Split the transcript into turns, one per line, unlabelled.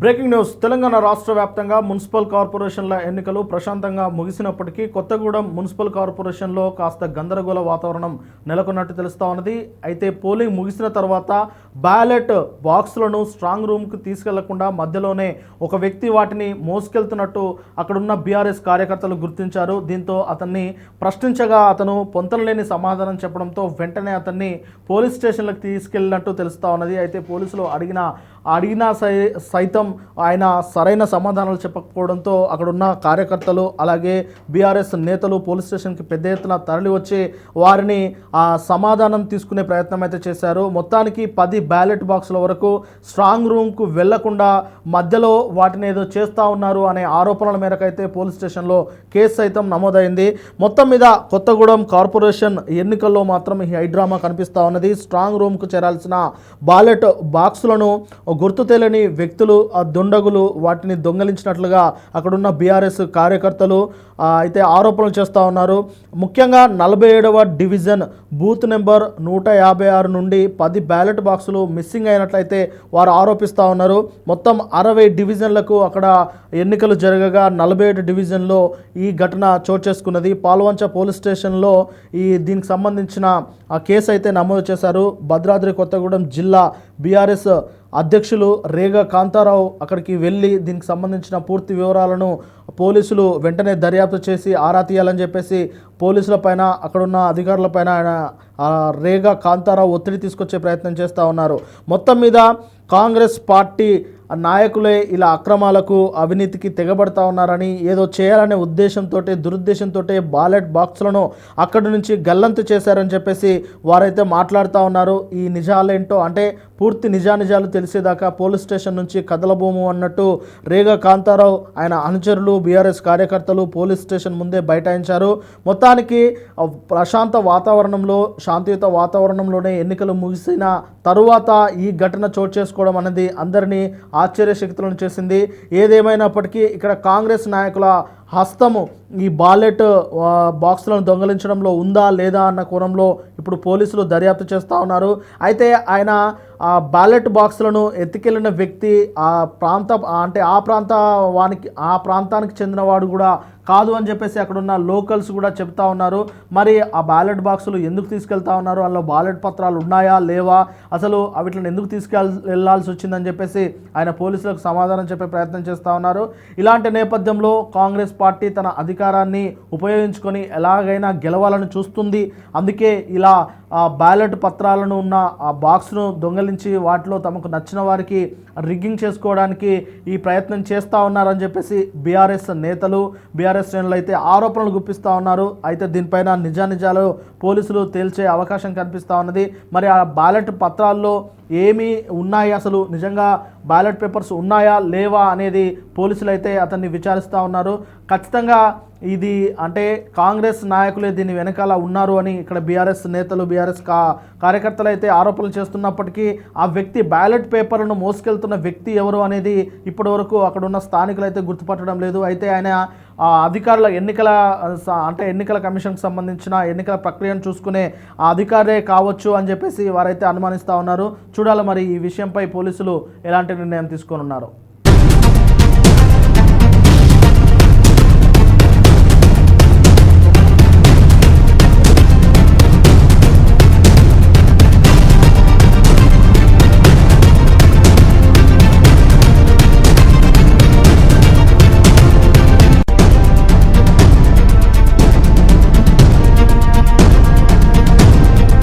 Breaking news. Telangana రాష్ట్ర వ్యాప్తంగా municipal కార్పొరేషన్ల ఎన్నికలు ప్రశాంతంగా ముగిసినప్పటికీ కొత్తగూడెం మున్సిపల్ కార్పొరేషన్లో కాస్త గందరగోళ వాతావరణం నెలకొన్నట్టు తెలుస్తూ ఉన్నది. అయితే పోలింగ్ ముగిసిన తర్వాత బ్యాలెట్ బాక్సులను స్ట్రాంగ్ రూమ్కి తీసుకెళ్ళకుండా మధ్యలోనే ఒక వ్యక్తి వాటిని మోసుకెళ్తున్నట్టు అక్కడున్న బీఆర్ఎస్ కార్యకర్తలు గుర్తించారు. దీంతో అతన్ని ప్రశ్నించగా అతను పొంతనలేని సమాధానం చెప్పడంతో వెంటనే అతన్ని పోలీస్ స్టేషన్లకు తీసుకెళ్ళినట్టు తెలుస్తూ ఉన్నది. అయితే పోలీసులు అడిగిన అడిగినా సై సైతం ఆయన సరైన సమాధానాలు చెప్పకపోవడంతో అక్కడున్న కార్యకర్తలు అలాగే బీఆర్ఎస్ నేతలు పోలీస్ స్టేషన్కి పెద్ద ఎత్తున తరలి వచ్చి వారిని ఆ సమాధానం తీసుకునే ప్రయత్నం అయితే చేశారు. మొత్తానికి పది బ్యాలెట్ బాక్సుల వరకు స్ట్రాంగ్ రూమ్కు వెళ్ళకుండా మధ్యలో వాటిని ఏదో చేస్తూ ఉన్నారు అనే ఆరోపణల మేరకు అయితే పోలీస్ స్టేషన్లో కేసు సైతం నమోదైంది. మొత్తం మీద కొత్తగూడెం కార్పొరేషన్ ఎన్నికల్లో మాత్రం ఈ హైడ్రామా కనిపిస్తూ ఉన్నది. స్ట్రాంగ్ రూమ్కు చేరాల్సిన బాలెట్ బాక్సులను గుర్తు తెలియని వ్యక్తులు దుండగులు వాటిని దొంగలించినట్లుగా అక్కడున్న బీఆర్ఎస్ కార్యకర్తలు అయితే ఆరోపణలు చేస్తూ ఉన్నారు. ముఖ్యంగా నలభై ఏడవ డివిజన్ బూత్ నెంబర్ నూట యాభై ఆరు నుండి పది బ్యాలెట్ బాక్సులు మిస్సింగ్ అయినట్లయితే వారు ఆరోపిస్తూ ఉన్నారు. మొత్తం అరవై డివిజన్లకు అక్కడ ఎన్నికలు జరగగా నలభై ఏడు డివిజన్లో ఈ ఘటన చోటు చేసుకున్నది. పాల్వంచ పోలీస్ స్టేషన్లో ఈ దీనికి సంబంధించిన ఆ కేసు అయితే నమోదు చేశారు. భద్రాద్రి కొత్తగూడెం జిల్లా బీఆర్ఎస్ అధ్యక్షులు రేగ కాంతారావు అక్కడికి వెళ్ళి దీనికి సంబంధించిన పూర్తి వివరాలను పోలీసులు వెంటనే దర్యాప్తు చేసి ఆరా తీయాలని చెప్పేసి పోలీసుల పైన అక్కడున్న అధికారుల పైన ఆయన రేగ కాంతారావు ఒత్తిడి తీసుకొచ్చే ప్రయత్నం చేస్తూ ఉన్నారు. మొత్తం మీద కాంగ్రెస్ పార్టీ నాయకులే ఇలా అక్రమాలకు అవినీతికి తెగబడతా ఉన్నారని ఏదో చేయాలనే ఉద్దేశంతో దురుద్దేశంతో బాలెట్ బాక్స్లను అక్కడి నుంచి గల్లంతు చేశారని చెప్పేసి వారైతే మాట్లాడుతూ ఉన్నారు. ఈ నిజాలేంటో అంటే పూర్తి నిజానిజాలు తెలిసేదాకా పోలీస్ స్టేషన్ నుంచి కదలబోము అన్నట్టు రేగా కాంతారావు ఆయన అనుచరులు బీఆర్ఎస్ కార్యకర్తలు పోలీస్ స్టేషన్ ముందే బైఠాయించారు. మొత్తానికి ప్రశాంత వాతావరణంలో శాంతియుత వాతావరణంలోనే ఎన్నికలు ముగిసిన తరువాత ఈ ఘటన చోటు చేసుకోవడం అనేది అందరినీ ఆశ్చర్యశక్తులను చేసింది. ఏదేమైనప్పటికీ ఇక్కడ కాంగ్రెస్ నాయకుల హస్తము ఈ బాలెట్ బాక్స్లను బాక్సులను దొంగలించడంలో ఉందా లేదా అన్న కోణంలో ఇప్పుడు పోలీసులు దర్యాప్తు చేస్తూ ఉన్నారు. అయితే ఆయన ఆ బ్యాలెట్ బాక్సులను ఎత్తుకెళ్ళిన వ్యక్తి ఆ ప్రాంత అంటే ఆ ప్రాంత వానికి ఆ ప్రాంతానికి చెందినవాడు కూడా కాదు అని చెప్పేసి అక్కడ ఉన్న లోకల్స్ కూడా చెప్తా ఉన్నారు. మరి ఆ బ్యాలెట్ బాక్సులు ఎందుకు తీసుకెళ్తా ఉన్నారు? అందులో బ్యాలెట్ పత్రాలు ఉన్నాయా? లేవా? అసలు వీటిని ఎందుకు తీసుకెళ్ వెళ్ళాల్సి వచ్చిందని చెప్పేసి ఆయన పోలీసులకు సమాధానం చెప్పే ప్రయత్నం చేస్తూ ఉన్నారు. ఇలాంటి నేపథ్యంలో కాంగ్రెస్ పార్టీ తన అధికారాన్ని ఉపయోగించుకొని ఎలాగైనా గెలవాలని చూస్తుంది. అందుకే ఇలా బ్యాలెట్ పత్రాలను ఉన్న ఆ బాక్స్ను దొంగలించి వాటిలో తమకు నచ్చిన వారికి రిగ్గింగ్ చేసుకోవడానికి ఈ ప్రయత్నం చేస్తూ ఉన్నారని చెప్పేసి బీఆర్ఎస్ నేతలు బీఆర్ఎస్ శ్రేణులు అయితే ఆరోపణలు గుప్పిస్తూ ఉన్నారు. అయితే దీనిపైన నిజానిజాలు పోలీసులు తేల్చే అవకాశం కనిపిస్తూ ఉన్నది. మరి ఆ బ్యాలెట్ పత్రాల్లో ఏమి ఉన్నాయి అసలు? నిజంగా బ్యాలెట్ పేపర్స్ ఉన్నాయా లేవా అనేది పోలీసులు అయితే అతన్ని విచారిస్తూ ఉన్నారు. ఖచ్చితంగా ఇది అంటే కాంగ్రెస్ నాయకులే దీని వెనకాల ఉన్నారు అని ఇక్కడ బీఆర్ఎస్ నేతలు బీఆర్ఎస్ కా కార్యకర్తలు అయితే ఆరోపణలు చేస్తున్నప్పటికీ ఆ వ్యక్తి బ్యాలెట్ పేపర్లను మోసుకెళ్తున్న వ్యక్తి ఎవరు అనేది ఇప్పటి వరకు అక్కడ ఉన్న స్థానికులు అయితే గుర్తుపట్టడం లేదు. అయితే ఆయన ఆ అధికారుల ఎన్నికల స- అంటే ఎన్నికల కమిషన్కి సంబంధించిన ఎన్నికల ప్రక్రియను చూసుకునే ఆ అధికారే కావచ్చు అని చెప్పేసి వారైతే అనుమానిస్తూ ఉన్నారు. చూడాలి మరి ఈ విషయంపై పోలీసులు ఎలాంటి నిర్ణయం తీసుకొని ఉన్నారు